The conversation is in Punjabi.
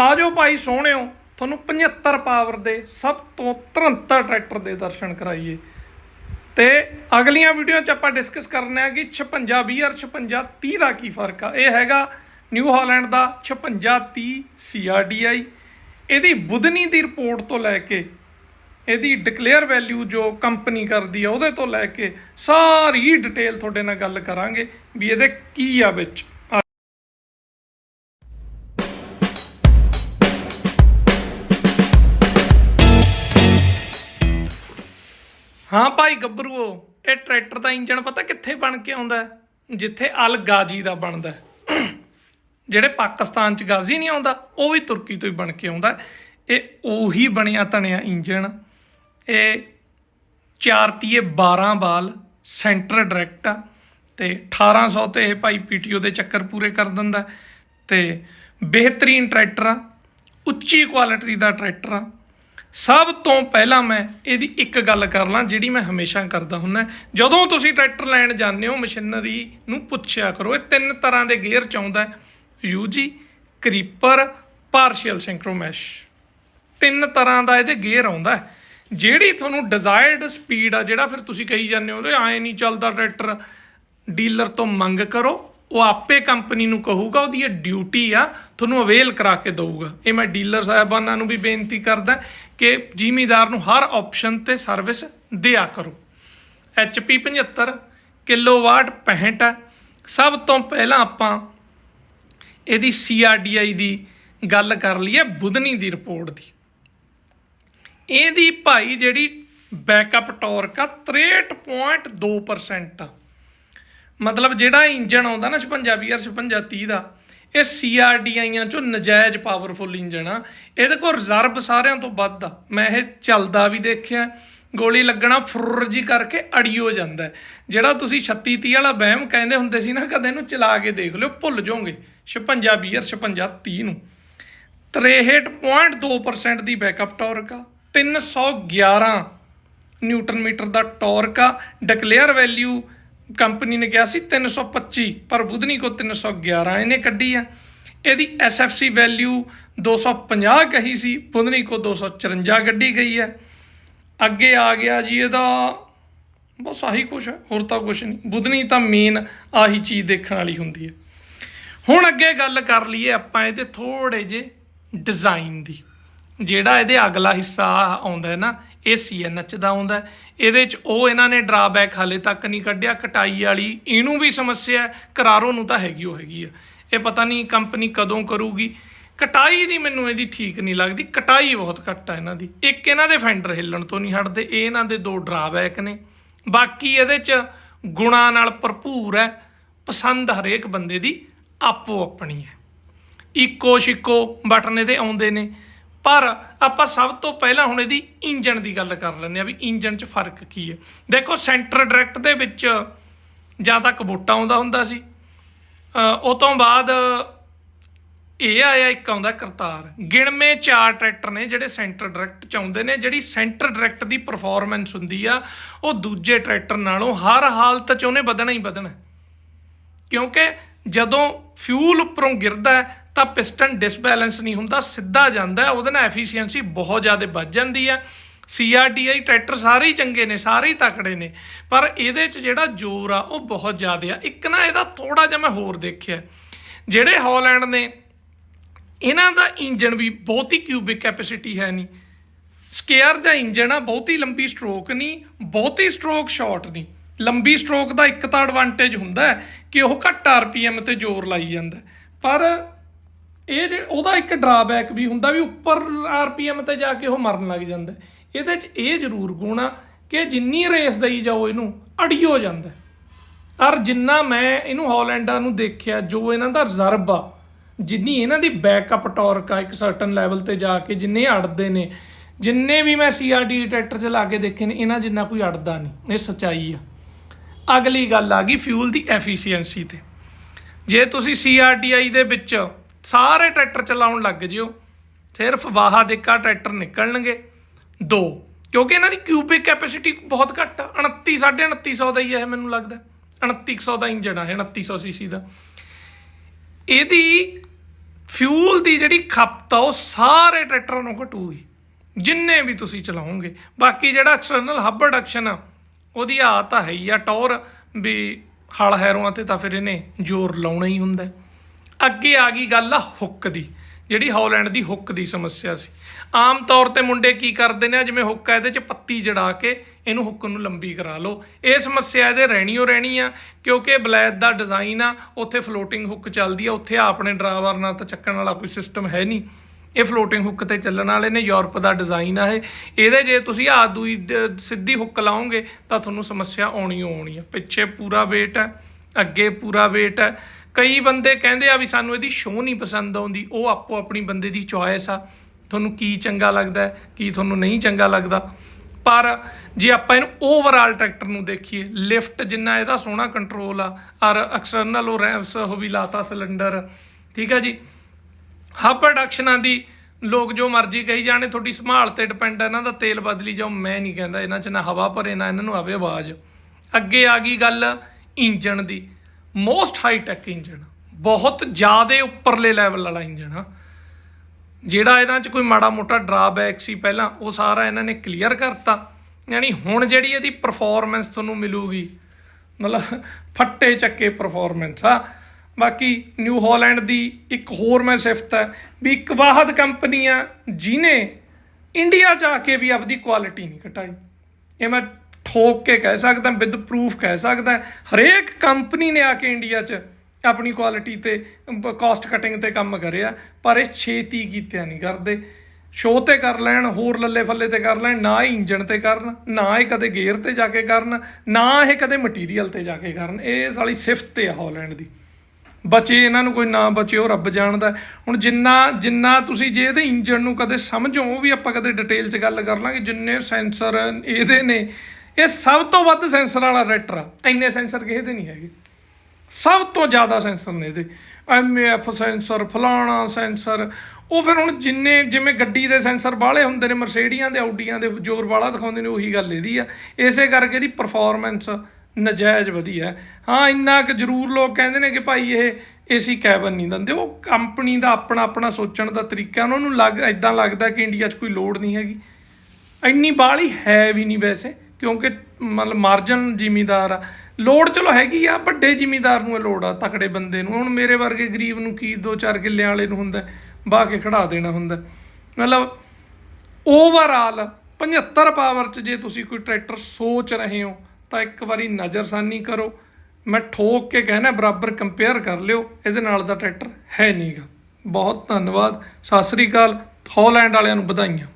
ਆ ਜਾਓ ਭਾਈ ਸੋਹਣਿਓ, ਤੁਹਾਨੂੰ 75 ਪਾਵਰ ਦੇ ਸਭ ਤੋਂ ਤੁਰੰਤ ਟਰੈਕਟਰ ਦੇ ਦਰਸ਼ਨ ਕਰਾਈਏ। ਤੇ ਅਗਲੀਆਂ ਵੀਡੀਓ 'ਚ ਆਪਾਂ ਡਿਸਕਸ ਕਰਨਾ ਹੈ ਕਿ 56 ਔਰ 56 30 ਦਾ ਕੀ ਫ਼ਰਕ ਆ। ਇਹ ਹੈਗਾ ਨਿਊ ਹਾਲੈਂਡ ਦਾ 56 30 CRDI ਇਹਦੀ ਬੁਧਨੀ ਦੀ ਰਿਪੋਰਟ ਤੋਂ ਲੈ ਕੇ, ਇਹਦੀ ਡਿਕਲੇਅਰ ਵੈਲਿਊ ਜੋ ਕੰਪਨੀ ਕਰਦੀ ਆ, ਉਹਦੇ ਤੋਂ ਲੈ ਕੇ ਸਾਰੀ ਡਿਟੇਲ ਤੁਹਾਡੇ ਨਾਲ ਗੱਲ ਕਰਾਂਗੇ ਵੀ ਇਹਦੇ ਕੀ ਆ ਵਿੱਚ। ਹਾਂ ਭਾਈ ਗੱਭਰੂਓ, ਇਹ ਟਰੈਕਟਰ ਦਾ ਇੰਜਣ ਪਤਾ ਕਿੱਥੇ ਬਣ ਕੇ ਆਉਂਦਾ ਜਿੱਥੇ ਅਲ ਗਾਜੀ ਦਾ ਬਣਦਾ ਜਿਹੜੇ ਪਾਕਿਸਤਾਨ ਚ ਗਾਜ਼ੀ ਨਹੀਂ ਆਉਂਦਾ, ਉਹ ਵੀ ਤੁਰਕੀ ਤੋਂ ਹੀ ਬਣ ਕੇ ਆਉਂਦਾ ਇਹ ਉਹੀ ਬਣਿਆ ਤਣਿਆ ਇੰਜਣ। ਇਹ 4 ਤੀਏ 12 ਬਾਲ ਸੈਂਟਰ ਡਾਇਰੈਕਟ ਆ ਤੇ 1800 ਤੇ ਇਹ ਭਾਈ ਪੀਟੀਓ ਦੇ ਚੱਕਰ ਪੂਰੇ ਕਰ ਦਿੰਦਾ ਹੈ। ਤੇ ਬਿਹਤਰੀਨ ਟਰੈਕਟਰ ਆ, ਉੱਚੀ ਕੁਆਲਿਟੀ ਦਾ ਟਰੈਕਟਰ ਆ। ਸਭ ਤੋਂ ਪਹਿਲਾਂ ਮੈਂ ਇਹਦੀ ਇੱਕ ਗੱਲ ਕਰ ਲਾਂ, ਜਿਹੜੀ ਮੈਂ ਹਮੇਸ਼ਾ ਕਰਦਾ ਹੁੰਨਾ। ਜਦੋਂ ਤੁਸੀਂ ਟਰੈਕਟਰ ਲੈਣ ਜਾਂਦੇ ਹੋ, ਮਸ਼ੀਨਰੀ ਨੂੰ ਪੁੱਛਿਆ ਕਰੋ, ਇਹ ਤਿੰਨ ਤਰ੍ਹਾਂ ਦੇ ਗੇਅਰ ਚ ਆਉਂਦਾ ਹੈ। UG, creeper, partial synchromesh. ਤਿੰਨ ਤਰ੍ਹਾਂ ਦਾ ਇਹਦੇ ਗੇਅਰ ਆਉਂਦਾ ਜਿਹੜੀ ਤੁਹਾਨੂੰ ਡਿਜ਼ਾਇਰਡ ਸਪੀਡ ਆ, ਜਿਹੜਾ ਫਿਰ ਤੁਸੀਂ ਕਹੀ ਜਾਂਦੇ ਹੋ ਐ ਨਹੀਂ ਚੱਲਦਾ ਟਰੈਕਟਰ। ਡੀਲਰ ਤੋਂ ਮੰਗ ਕਰੋ ਉਹ ਆਪੇ ਕੰਪਨੀ ਨੂੰ ਕਹੂਗਾ, ਉਹਦੀ ਇਹ ਡਿਊਟੀ ਆ, ਤੁਹਾਨੂੰ ਅਵੇਲ ਕਰਾ ਕੇ ਦਊਗਾ। ਇਹ ਮੈਂ ਡੀਲਰ ਸਾਹਿਬਾਨਾਂ ਨੂੰ ਵੀ ਬੇਨਤੀ ਕਰਦਾ ਕਿ ਜ਼ਿਮੀਦਾਰ ਨੂੰ ਹਰ ਆਪਸ਼ਨ ਤੇ ਸਰਵਿਸ ਦਿਆ ਕਰੋ। HP 75 ਕਿਲੋਵਾਟ 65 ਆ। ਸਭ ਤੋਂ ਪਹਿਲਾਂ ਆਪਾਂ ਇਹਦੀ CRDI ਦੀ ਗੱਲ ਕਰ ਲਈਏ, ਬੁਧਨੀ ਦੀ ਰਿਪੋਰਟ ਦੀ। ਇਹਦੀ ਭਾਈ ਜਿਹੜੀ ਬੈਕਅਪ ਟਾਰਕ ਆ 63.2% ਆ। ਮਤਲਬ ਜਿਹੜਾ ਇੰਜਨ ਆਉਂਦਾ ਨਾ 56 ਵੀਆਰ 56 30 ਦਾ, ਇਹ ਸੀਆਰਡੀਆਈਆਂ ਚੋਂ ਨਜਾਇਜ਼ ਪਾਵਰਫੁਲ ਇੰਜਨ ਆ। ਇਹਦੇ ਕੋਲ ਰਿਜ਼ਰਵ ਸਾਰਿਆਂ ਤੋਂ ਵੱਧ ਆ। ਮੈਂ ਇਹ ਚੱਲਦਾ ਵੀ ਦੇਖਿਆ, ਗੋਲੀ ਲੱਗਣਾ ਫੁਰ ਜੀ ਕਰਕੇ ਅੜੀਓ ਜਾਂਦਾ ਜਿਹੜਾ ਤੁਸੀਂ 36 30 ਵਾਲਾ ਬਹਿਮ ਕਹਿੰਦੇ ਹੁੰਦੇ ਸੀ ਨਾ, ਕਦੇ ਇਹਨੂੰ ਚਲਾ ਕੇ ਦੇਖ ਲਿਓ, ਭੁੱਲ ਜਾਓਗੇ 56 ਵੀਆਰ 56 30 ਨੂੰ। 63.2% ਦੀ ਬੈਕਅਪ ਟਾਰਕ ਆ 311 ਨਿਊਟਨ ਮੀਟਰ ਦਾ ਟਾਰਕ ਆ ਡਿਕਲੇਅਰ ਵੈਲਿਊ ਕੰਪਨੀ ਨੇ ਕਿਹਾ ਸੀ 325 ਪਰ ਬੁਧਨੀ ਕੋ 311 ਇਹਨੇ ਕੱਢੀ ਆ। ਇਹਦੀ ਐਸਐਫਸੀ ਵੈਲਿਊ 250 ਕਹੀ ਸੀ, ਬੁਧਨੀ ਕੋ 254 ਕੱਢੀ ਗਈ ਹੈ ਅੱਗੇ ਆ ਗਿਆ ਜੀ ਇਹਦਾ, ਬਸ ਆਹੀ ਕੁਛ ਹੈ ਹੋਰ ਤਾਂ ਕੁਛ ਨਹੀਂ। ਬੁਧਨੀ ਤਾਂ ਮੇਨ ਆਹੀ ਚੀਜ਼ ਦੇਖਣ ਵਾਲੀ ਹੁੰਦੀ ਹੈ ਹੁਣ ਅੱਗੇ ਗੱਲ ਕਰ ਲਈਏ ਆਪਾਂ ਇਹਦੇ ਥੋੜੇ ਜੇ ਡਿਜ਼ਾਈਨ ਦੀ। ਜਿਹੜਾ ਇਹਦੇ ਅਗਲਾ ਹਿੱਸਾ ਆਉਂਦਾ ਹੈ ਨਾ ਇਹ ਸੀਐਨਐਚ ਦਾ ਆਉਂਦਾ ਇਹਦੇ ਚ ਉਹ ਇਹਨਾਂ ਨੇ ਡਰਾਬੈਕ ਹਾਲੇ ਤੱਕ ਨਹੀਂ ਕੱਢਿਆ। ਕਟਾਈ ਵਾਲੀ ਇਹਨੂੰ ਵੀ ਸਮੱਸਿਆ ਕਰਾਰੋ ਨੂੰ ਤਾਂ ਹੈਗੀ ਉਹ ਹੈਗੀ ਆ। ਇਹ ਪਤਾ ਨਹੀਂ ਕੰਪਨੀ ਕਦੋਂ ਕਰੂਗੀ। ਕਟਾਈ ਦੀ ਮੈਨੂੰ ਇਹਦੀ ਠੀਕ ਨਹੀਂ ਲੱਗਦੀ। ਕਟਾਈ ਬਹੁਤ ਘੱਟ ਆ ਇਹਨਾਂ ਦੀ। ਇੱਕ ਇਹਨਾਂ ਦੇ ਫੈਂਡਰ ਹਿੱਲਣ ਤੋਂ ਨਹੀਂ ਹਟਦੇ। ਇਹ ਇਹਨਾਂ ਦੇ ਦੋ ਡਰਾਬੈਕ ਨੇ। ਬਾਕੀ ਇਹਦੇ ਚ ਗੁਣਾ ਨਾਲ ਭਰਪੂਰ ਹੈ। ਪਸੰਦ ਹਰੇਕ ਬੰਦੇ ਦੀ ਆਪੋ ਆਪਣੀ ਹੈ। ਇੱਕੋ ਸ਼ਿਕੋ ਬਟਨ ਇਹਦੇ ਆਉਂਦੇ ਨੇ। ਪਰ ਆਪਾਂ ਸਭ ਤੋਂ ਪਹਿਲਾਂ ਹੁਣ ਇਹਦੀ ਇੰਜਨ ਦੀ ਗੱਲ ਕਰ ਲੈਂਦੇ ਆ ਵੀ ਇੰਜਨ 'ਚ ਫ਼ਰਕ ਕੀ ਹੈ। ਦੇਖੋ ਸੈਂਟਰ ਡਾਇਰੈਕਟ ਦੇ ਵਿੱਚ ਜਾਂ ਤਾਂ ਕਬੋਟਾ ਆਉਂਦਾ ਹੁੰਦਾ ਸੀ। ਉਹ ਤੋਂ ਬਾਅਦ ਇਹ ਆਇਆ ਇੱਕ ਆਉਂਦਾ ਕਰਤਾਰ। ਗਿਣਵੇਂ ਚਾਰ ਟਰੈਕਟਰ ਨੇ ਜਿਹੜੇ ਸੈਂਟਰ ਡਾਇਰੈਕਟ ਚ ਆਉਂਦੇ ਨੇ, ਜਿਹੜੀ ਸੈਂਟਰ ਡਾਇਰੈਕਟ ਦੀ ਪਰਫਾਰਮੈਂਸ ਹੁੰਦੀ ਆ, ਉਹ ਦੂਜੇ ਟਰੈਕਟਰ ਨਾਲੋਂ ਹਰ ਹਾਲਤ ਚ ਉਹਨੇ ਵਧਣਾ ਹੀ ਵਧਣਾ। ਕਿਉਂਕਿ ਜਦੋਂ ਫਿਊਲ ਉੱਪਰੋਂ ਗਿਰਦਾ ਤਾਂ ਪਿਸਟਨ ਡਿਸਬੈਲੈਂਸ ਨਹੀਂ ਹੁੰਦਾ, ਸਿੱਧਾ ਜਾਂਦਾ ਉਹਦੇ ਨਾਲ ਐਫੀਸ਼ੀਐਂਸੀ ਬਹੁਤ ਜ਼ਿਆਦਾ ਵੱਧ ਜਾਂਦੀ ਹੈ। ਸੀਆਰਡੀਆਈ ਟਰੈਕਟਰ ਸਾਰੇ ਹੀ ਚੰਗੇ ਨੇ, ਸਾਰੇ ਹੀ ਤਕੜੇ ਨੇ, ਪਰ ਇਹਦੇ 'ਚ ਜਿਹੜਾ ਜ਼ੋਰ ਆ, ਉਹ ਬਹੁਤ ਜ਼ਿਆਦਾ ਆ। ਇੱਕ ਨਾ ਇਹਦਾ ਥੋੜਾ ਜਿਹਾ ਮੈਂ ਹੋਰ ਦੇਖਿਆ ਜਿਹੜੇ ਹਾਲੈਂਡ ਨੇ, ਇਹਨਾਂ ਦਾ ਇੰਜਨ ਵੀ ਬਹੁਤੀ ਕਿਊਬਿਕ ਕੈਪੈਸਿਟੀ ਹੈ ਨਹੀਂ। ਸਕੇਅਰ ਜਾਂ ਇੰਜਨ ਆ, ਬਹੁਤੀ ਲੰਬੀ ਸਟ੍ਰੋਕ ਨਹੀਂ, ਬਹੁਤੀ ਸਟ੍ਰੋਕ ਸ਼ਾਰਟ ਨਹੀਂ। ਲੰਬੀ ਸਟ੍ਰੋਕ ਦਾ ਇੱਕ ਤਾਂ ਐਡਵਾਂਟੇਜ ਹੁੰਦਾ ਕਿ ਉਹ ਘੱਟ ਆਰਪੀਐਮ ਤੇ ਜ਼ੋਰ ਲਾਈ ਜਾਂਦਾ ਪਰ ਇਹ ਜੇ- ਉਹਦਾ ਇੱਕ ਡਰਾਬੈਕ ਵੀ ਹੁੰਦਾ ਵੀ ਉੱਪਰ ਆਰਪੀਐਮ ਤੇ ਜਾ ਕੇ ਉਹ ਮਰਨ ਲੱਗ ਜਾਂਦਾ। ਇਹਦੇ 'ਚ ਇਹ ਜ਼ਰੂਰ ਗੁਣ ਆ ਕਿ ਜਿੰਨੀ ਰੇਸ ਦਈ ਜਾਓ ਇਹਨੂੰ ਅੜਿਓ ਜਾਂਦਾ। ਔਰ ਜਿੰਨਾ ਮੈਂ ਇਹਨੂੰ ਹਾਲੈਂਡਾਂ ਨੂੰ ਦੇਖਿਆ, ਜੋ ਇਹਨਾਂ ਦਾ ਰਿਜ਼ਰਵ ਆ, ਜਿੰਨੀ ਇਹਨਾਂ ਦੀ ਬੈਕਅਪ ਟਾਰਕ ਆ ਇੱਕ ਸਰਟਨ ਲੈਵਲ ਤੇ ਜਾ ਕੇ ਜਿੰਨੇ ਅੜਦੇ ਨੇ, ਜਿੰਨੇ ਵੀ ਮੈਂ ਸੀਆਰਡੀ ਟਰੈਕਟਰ 'ਚ ਲਾ ਕੇ ਦੇਖੇ ਨੇ, ਇਹਨਾਂ ਜਿੰਨਾ ਕੋਈ ਅੜਦਾ ਨਹੀਂ, ਇਹ ਸੱਚਾਈ ਆ। ਅਗਲੀ ਗੱਲ ਆ ਗਈ ਫਿਊਲ ਦੀ ਐਫੀਸ਼ੀਐਂਸੀ ਤੇ। ਜੇ ਤੁਸੀਂ ਸੀਆਰਡੀਆਈ ਦੇ ਵਿੱਚ ਸਾਰੇ ਟਰੈਕਟਰ ਚਲਾਉਣ ਲੱਗ ਜਿਓ। ਸਿਰਫ ਵਾਹਾ ਦੇਕਾ ਟਰੈਕਟਰ ਨਿਕਲਣਗੇ। ਦੋ, ਕਿਉਂਕਿ ਇਹਨਾਂ ਦੀ ਕਿਊਬਿਕ ਕੈਪੈਸਿਟੀ ਬਹੁਤ ਘੱਟ ਆ। 29 2950 ਦਾ ਹੀ ਹੈ ਮੈਨੂੰ ਲੱਗਦਾ। 2900 ਦਾ ਇੰਜਣ ਆ, ਇਹ 2900 ਸੀਸੀ ਦਾ। ਇਹਦੀ ਫਿਊਲ ਦੀ ਜਿਹੜੀ ਖਪਤ ਆ, ਉਹ ਸਾਰੇ ਟਰੈਕਟਰਾਂ ਨੂੰ ਘਟੂਗੀ ਜਿੰਨੇ ਵੀ ਤੁਸੀਂ ਚਲਾਓਗੇ। ਬਾਕੀ ਜਿਹੜਾ ਐਕਸਟਰਨਲ ਹੱਬ ਰਿਡਕਸ਼ਨ ਆ, ਉਹਦੀ ਆ ਤਾਂ ਹੈ ਹੀ ਆ ਟੌਰ, ਵੀ ਹਲ ਹੈਰੋਆਂ ਤੇ ਤਾਂ ਫਿਰ ਇਹਨੇ ਜ਼ੋਰ ਲਾਉਣਾ ਹੀ ਹੁੰਦਾ। ਅੱਗੇ ਆ ਗਈ ਗੱਲ ਆ ਹੁੱਕ ਦੀ, ਜਿਹੜੀ ਹਾਲੈਂਡ ਦੀ ਹੁੱਕ ਦੀ ਸਮੱਸਿਆ ਸੀ। ਆਮ ਤੌਰ ਤੇ ਮੁੰਡੇ ਕੀ ਕਰਦੇ ਨੇ ਜਿਵੇਂ ਹੁੱਕ ਆ, ਇਹਦੇ 'ਚ ਪੱਤੀ ਜੜਾ ਕੇ ਇਹਨੂੰ ਹੁੱਕ ਨੂੰ ਲੰਬੀ ਕਰਾ ਲਓ। ਇਹ ਸਮੱਸਿਆ ਇਹਦੇ ਰਹਿਣੀ ਓ ਰਹਿਣੀ ਆ, ਕਿਉਂਕਿ ਬਲੈਦ ਦਾ ਡਿਜ਼ਾਈਨ ਆ, ਉੱਥੇ ਫਲੋਟਿੰਗ ਹੁੱਕ ਚੱਲਦੀ ਆ, ਉੱਥੇ ਆਪਣੇ ਡਰਾਈਵਰ ਨਾਲ ਤਾਂ ਚੱਕਣ ਵਾਲਾ ਕੋਈ ਸਿਸਟਮ ਹੈ ਨਹੀਂ। ਇਹ ਫਲੋਟਿੰਗ ਹੁੱਕ ਤੇ ਚੱਲਣ ਵਾਲੇ ਨੇ, ਯੂਰਪ ਦਾ ਡਿਜ਼ਾਈਨ ਆ ਇਹ। ਇਹਦੇ ਜੇ ਤੁਸੀਂ ਆ ਦੂਈ ਸਿੱਧੀ ਹੁੱਕ ਲਾਓਗੇ, ਤਾਂ ਤੁਹਾਨੂੰ ਸਮੱਸਿਆ ਆਉਣੀ ਓ ਆਉਣੀ ਆ। ਪਿੱਛੇ ਪੂਰਾ weight ਹੈ ਅੱਗੇ ਪੂਰਾ weight ਹੈ ਕਈ ਬੰਦੇ ਕਹਿੰਦੇ ਆ ਵੀ ਸਾਨੂੰ ਇਹਦੀ ਸ਼ੋਅ ਨਹੀਂ ਪਸੰਦ ਆਉਂਦੀ, ਉਹ ਆਪੋ ਆਪਣੀ ਬੰਦੇ ਦੀ ਚੋਇਸ ਆ। ਤੁਹਾਨੂੰ ਕੀ ਚੰਗਾ ਲੱਗਦਾ ਹੈ, ਕੀ ਤੁਹਾਨੂੰ ਨਹੀਂ ਚੰਗਾ ਲੱਗਦਾ। ਪਰ ਜੇ ਆਪਾਂ ਇਹਨੂੰ ਓਵਰਆਲ ਟਰੈਕਟਰ ਨੂੰ ਦੇਖੀਏ ਲਿਫਟ ਜਿੰਨਾ ਇਹਦਾ ਸੋਹਣਾ ਕੰਟਰੋਲ ਆ, ਔਰ ਐਕਸਟਰਨਲ ਉਹ ਰੈਂਪਸ ਉਹ ਵੀ ਲਾਤਾ ਸਿਲੰਡਰ ਠੀਕ ਆ ਜੀ? ਹੱਬ ਪ੍ਰੋਡਕਸ਼ਨਾਂ ਦੀ ਲੋਕ ਜੋ ਮਰਜ਼ੀ ਕਹੀ ਜਾਣੇ ਤੁਹਾਡੀ ਸੰਭਾਲ ਤੇ ਡਿਪੈਂਡ ਹੈ ਇਹਨਾਂ ਦਾ ਤੇਲ ਬਦਲੀ ਜਾਓ, ਮੈਂ ਨਹੀਂ ਕਹਿੰਦਾ, ਇਹਨਾਂ 'ਚ ਨਾ ਹਵਾ ਭਰੇ, ਨਾ ਇਹਨਾਂ ਨੂੰ ਆਵੇ ਆਵਾਜ਼। ਅੱਗੇ ਆ ਗਈ ਗੱਲ ਇੰਜਣ ਦੀ। ਮੋਸਟ ਹਾਈ ਟੈਕ ਇੰਜਨ ਬਹੁਤ ਜ਼ਿਆਦਾ ਉੱਪਰਲੇ ਲੈਵਲ ਵਾਲਾ ਇੰਜਨ ਆ। ਜਿਹੜਾ ਇਹਨਾਂ 'ਚ ਕੋਈ ਮਾੜਾ ਮੋਟਾ ਡਰਾਬੈਕ ਸੀ ਪਹਿਲਾਂ, ਉਹ ਸਾਰਾ ਇਹਨਾਂ ਨੇ ਕਲੀਅਰ ਕਰਤਾ। ਯਾਨੀ ਹੁਣ ਜਿਹੜੀ ਇਹਦੀ ਪਰਫਾਰਮੈਂਸ ਤੁਹਾਨੂੰ ਮਿਲੂਗੀ, ਮਤਲਬ ਫੱਟੇ ਚੱਕੇ ਪਰਫਾਰਮੈਂਸ ਆ। ਬਾਕੀ ਨਿਊ ਹਾਲੈਂਡ ਦੀ ਇੱਕ ਹੋਰ ਮੈਂ ਸਿਫਤ ਹੈ ਵੀ ਇੱਕ ਵਾਹਦ ਕੰਪਨੀ ਆ ਜਿਨੇ ਇੰਡੀਆ 'ਚ ਆ ਕੇ ਵੀ ਆਪਦੀ ਕੁਆਲਿਟੀ ਨਹੀਂ ਘਟਾਈ। ਇਹ ਮੈਂ ਠੋਕ ਕੇ ਕਹਿ ਸਕਦਾ ਵਿਦ ਪ੍ਰੂਫ ਕਹਿ ਸਕਦਾ, ਹਰੇਕ ਕੰਪਨੀ ਨੇ ਆ ਕੇ ਇੰਡੀਆ 'ਚ ਆਪਣੀ ਕੁਆਲਿਟੀ ਤੇ ਕਾਸਟ ਕਟਿੰਗ ਤੇ ਕੰਮ ਕਰਿਆ, ਪਰ ਇਹ ਛੇਤੀ ਕੀਤਿਆ ਨਹੀਂ ਕਰਦੇ। ਸ਼ੋਅ ਤੇ ਕਰ ਲੈਣ, ਹੋਰ ਲੱਲੇ ਫੱਲੇ ਤੇ ਕਰ ਲੈਣ, ਨਾ ਹੀ ਇੰਜਣ ਤੇ ਕਰਨ, ਨਾ ਇਹ ਕਦੇ ਗੇਅਰ ਤੇ ਜਾ ਕੇ ਕਰਨ, ਨਾ ਇਹ ਕਦੇ ਮਟੀਰੀਅਲ ਤੇ ਜਾ ਕੇ ਕਰਨ। ਇਹ ਸਾਲੀ ਸਿਫਤ ਆ ਹਾਲੈਂਡ ਦੀ। ਬਚੇ, ਇਹਨਾਂ ਨੂੰ ਕੋਈ ਨਾ ਬਚੇ, ਉਹ ਰੱਬ ਜਾਣਦਾ। ਹੁਣ ਜਿੰਨਾ ਜਿੰਨਾ ਤੁਸੀਂ ਜੇ ਇਹਦੇ ਇੰਜਣ ਨੂੰ ਕਦੇ ਸਮਝੋ, ਉਹ ਵੀ ਆਪਾਂ ਕਦੇ ਡਿਟੇਲ 'ਚ ਗੱਲ ਕਰ ਲਾਂਗੇ, ਜਿੰਨੇ ਸੈਂਸਰ ਇਹਦੇ ਨੇ ਇਹ ਸਭ ਤੋਂ ਵੱਧ ਸੈਂਸਰ ਵਾਲਾ ਰੈਟਰ ਆ। ਇੰਨੇ ਸੈਂਸਰ ਕਿਸੇ ਦੇ ਨਹੀਂ ਹੈਗੇ। ਸਭ ਤੋਂ ਜ਼ਿਆਦਾ ਸੈਂਸਰ ਨੇ ਇਹਦੇ। ਐਮਏਐਫ ਸੈਂਸਰ, ਫਲਾਣਾ ਸੈਂਸਰ, ਉਹ ਫਿਰ ਹੁਣ ਜਿੰਨੇ ਜਿਵੇਂ ਗੱਡੀ ਦੇ ਸੈਂਸਰ ਬਾਹਲੇ ਹੁੰਦੇ ਨੇ, ਮਰਸੀਡੀਆਂ ਦੇ ਆਡੀਆਂ ਦੇ, ਜ਼ੋਰ ਵਾਲਾ ਦਿਖਾਉਂਦੇ ਨੇ, ਉਹੀ ਗੱਲ ਇਹਦੀ ਆ। ਇਸੇ ਕਰਕੇ ਇਹਦੀ ਪਰਫਾਰਮੈਂਸ ਨਜਾਇਜ਼ ਵਧੀਆ ਹਾਂ। ਇੰਨਾ ਕੁ ਜ਼ਰੂਰ ਲੋਕ ਕਹਿੰਦੇ ਨੇ ਕਿ ਭਾਈ ਇਹ ਏਸੀ ਕੈਬਨ ਨਹੀਂ ਦਿੰਦੇ। ਉਹ ਕੰਪਨੀ ਦਾ ਆਪਣਾ ਆਪਣਾ ਸੋਚਣ ਦਾ ਤਰੀਕਾ ਉਹਨਾਂ ਨੂੰ ਲੱਗ ਇਦਾਂ ਲੱਗਦਾ ਕਿ ਇੰਡੀਆ 'ਚ ਕੋਈ ਲੋੜ ਨਹੀਂ ਹੈਗੀ। ਇੰਨੀ ਬਾਹਲੀ ਹੈ ਵੀ ਨਹੀਂ ਵੈਸੇ। ਕਿਉਂਕਿ ਮਤਲਬ ਮਾਰਜਨ ਜ਼ਿਮੀਦਾਰ ਆ। ਲੋੜ ਚਲੋ ਹੈਗੀ ਆ, ਵੱਡੇ ਜ਼ਿਮੀਦਾਰ ਨੂੰ ਇਹ ਲੋੜ ਆ, ਤਕੜੇ ਬੰਦੇ ਨੂੰ। ਹੁਣ ਮੇਰੇ ਵਰਗੇ ਗਰੀਬ ਨੂੰ ਕੀ ਦੋ ਚਾਰ ਕਿੱਲਿਆਂ ਵਾਲੇ ਨੂੰ ਹੁੰਦਾ ਬਾਹ ਕੇ ਖੜਾ ਦੇਣਾ ਹੁੰਦਾ। ਮਤਲਬ ਓਵਰਆਲ 75 ਪਾਵਰ ਚ ਜੇ ਤੁਸੀਂ ਕੋਈ ਟਰੈਕਟਰ ਸੋਚ ਰਹੇ ਹੋ, ਤਾਂ ਇੱਕ ਵਾਰੀ ਨਜ਼ਰਸਾਨੀ ਕਰੋ। ਮੈਂ ਠੋਕ ਕੇ ਕਹਿਣਾ, ਬਰਾਬਰ ਕੰਪੇਅਰ ਕਰ ਲਿਓ। ਇਹਦੇ ਨਾਲ ਦਾ ਟਰੈਕਟਰ ਹੈ ਨਹੀਂਗਾ ਬਹੁਤ ਧੰਨਵਾਦ। ਸਤਿ ਸ੍ਰੀ ਅਕਾਲ। ਹਾਲੈਂਡ ਵਾਲਿਆਂ ਨੂੰ ਵਧਾਈਆਂ।